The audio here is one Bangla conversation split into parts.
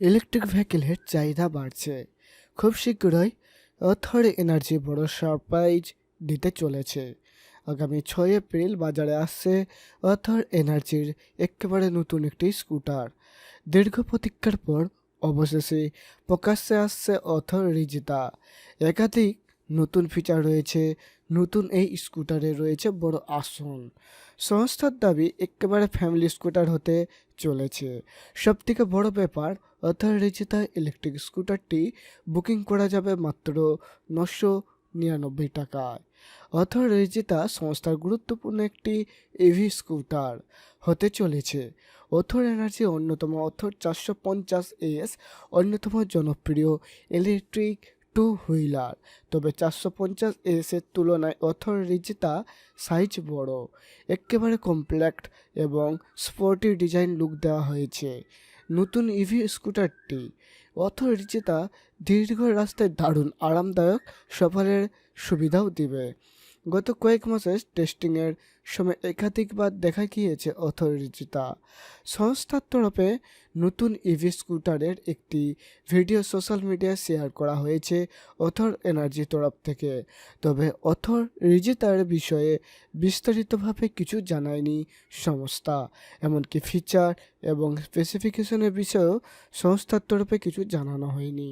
ইলেকট্রিক ভেহিকেলের চাহিদা বাড়ছে। খুব শীঘ্রই অথর এনার্জি বড় সারপ্রাইজ দিতে চলেছে। আগামী ছয় এপ্রিল বাজারে আসছে অথর এনার্জির একেবারে নতুন একটি স্কুটার দীর্ঘ প্রতীক্ষার পর অবশেষে প্রকাশ্যে আসছে অথর রিজিতা। একাধিক নতুন ফিচার রয়েছে, নতুন এই স্কুটারে রয়েছে বড় আসন। সংস্থার দাবি একেবারে ফ্যামিলি স্কুটার হতে চলেছে। সবথেকে বড় ব্যাপার অথরিজিতা ইলেকট্রিক স্কুটারটি বুকিং করা যাবে মাত্র নশো নিরানব্বই টাকায়। অথরিজিতা সংস্থার গুরুত্বপূর্ণ একটি ইভি স্কুটার হতে চলেছে। অথর এনার্জি অন্যতম অথর চারশো পঞ্চাশ এস অন্যতম জনপ্রিয় ইলেকট্রিক টু হুইলার। তবে চারশো পঞ্চাশ এসের তুলনায় অথর অথরিজিতা সাইজ বড়। একেবারে কমপ্ল্যাক্ট এবং স্পোর্টি ডিজাইন লুক দেওয়া হয়েছে। নতুন ইভি স্কুটারটি অথর রিচিতা দীর্ঘ রাস্তায় দারুণ, আরামদায়ক, সফরের সুবিধাও দিবে। গত কয়েক মাসের টেস্টিংয়ের সময় একাধিকবার দেখা গিয়েছে অথরিচিতা সংস্থার তরফে নতুন ইভি স্কুটারের একটি ভিডিও সোশ্যাল মিডিয়ায় শেয়ার করা হয়েছে অথর এনার্জি তরফ থেকে। তবে অথর রিজিতার বিষয়ে বিস্তারিতভাবে কিছু জানায়নি সংস্থা, এমনকি ফিচার এবং স্পেসিফিকেশনের বিষয়েও সংস্থার তরফে কিছু জানানো হয়নি।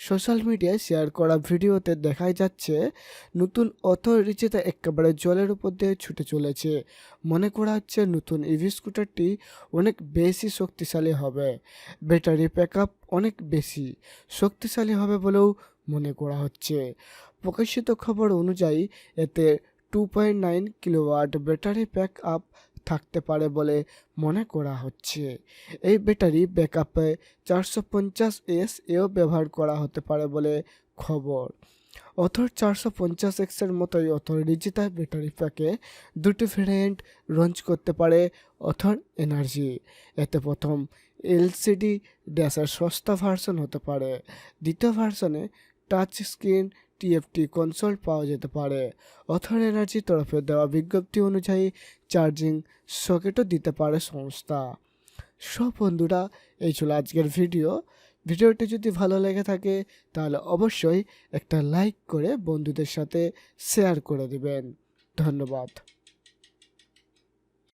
সোশ্যাল মিডিয়ায় শেয়ার করা ভিডিওতে দেখাই যাচ্ছে, নতুন অথরিচিতা একেবারে জলের উপর দিয়ে ছুটে চলেছে। মনে করা হচ্ছে নতুন ইভি স্কুটারটি অনেক বেশি শক্তিশালী হবে। ব্যাটারি ব্যাকআপ অনেক বেশি শক্তিশালী হবে বলেও মনে করা হচ্ছে। প্রকাশিত খবর অনুযায়ী এতে two point nine kilowatt battery pack up থাকতে পারে বলে মনে করা হচ্ছে। এই ব্যাটারি ব্যাকআপে চারশো পঞ্চাশ এস এও ব্যবহার করা হতে পারে বলে খবর। অথর চারশো পঞ্চাশ এক্সের মতোই অথর ডিজিটাল ব্যাটারি প্যাকে দুটি ভ্যারিয়েন্ট লঞ্চ করতে পারে অথর এনার্জি। এতে প্রথম এলসিডি ড্যাশের সস্তা ভার্সন হতে পারে। দ্বিতীয় ভার্সনে টাচ স্ক্রিন টিএফটি কনসোল পাওয়া যেতে পারে। অথর এনার্জির তরফে দেওয়া বিজ্ঞপ্তি অনুযায়ী চার্জিং সকেটও দিতে পারে সংস্থা। সব বন্ধুরা, এই ছিল আজকের ভিডিও ভিডিওটি যদি ভালো লেগে থাকে, তাহলে অবশ্যই একটা লাইক করে বন্ধুদের সাথে শেয়ার করে দিবেন। ধন্যবাদ।